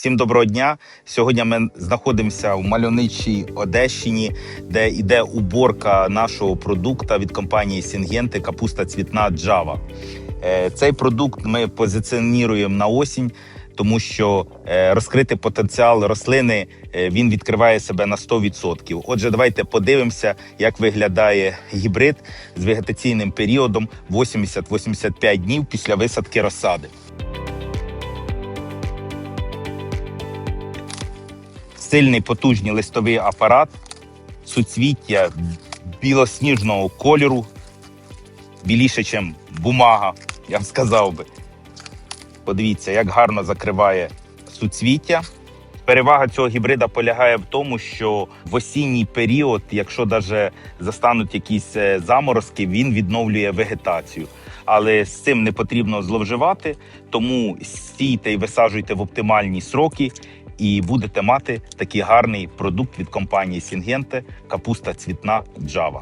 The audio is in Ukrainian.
Всім доброго дня. Сьогодні ми знаходимося в мальовничій Одещині, де йде уборка нашого продукту від компанії Сінгенти капуста цвітна Java. Е, Цей продукт ми позиціонуємо на осінь, тому що е, розкритий потенціал рослини е, він відкриває себе на 100%. Отже, давайте подивимося, як виглядає гібрид з вегетаційним періодом 80-85 днів після висадки розсади. Сильний потужний листовий апарат, суцвіття білосніжного кольору, біліше, ніж бумага, я б сказав би. Подивіться, як гарно закриває суцвіття. Перевага цього гібрида полягає в тому, що в осінній період, якщо навіть застануть якісь е, заморозки, він відновлює вегетацію. Але з цим не потрібно зловживати, тому стійте і висаджуйте в оптимальні сроки, і будете мати такий гарний продукт від компанії Сінгенте капуста цвітна Java.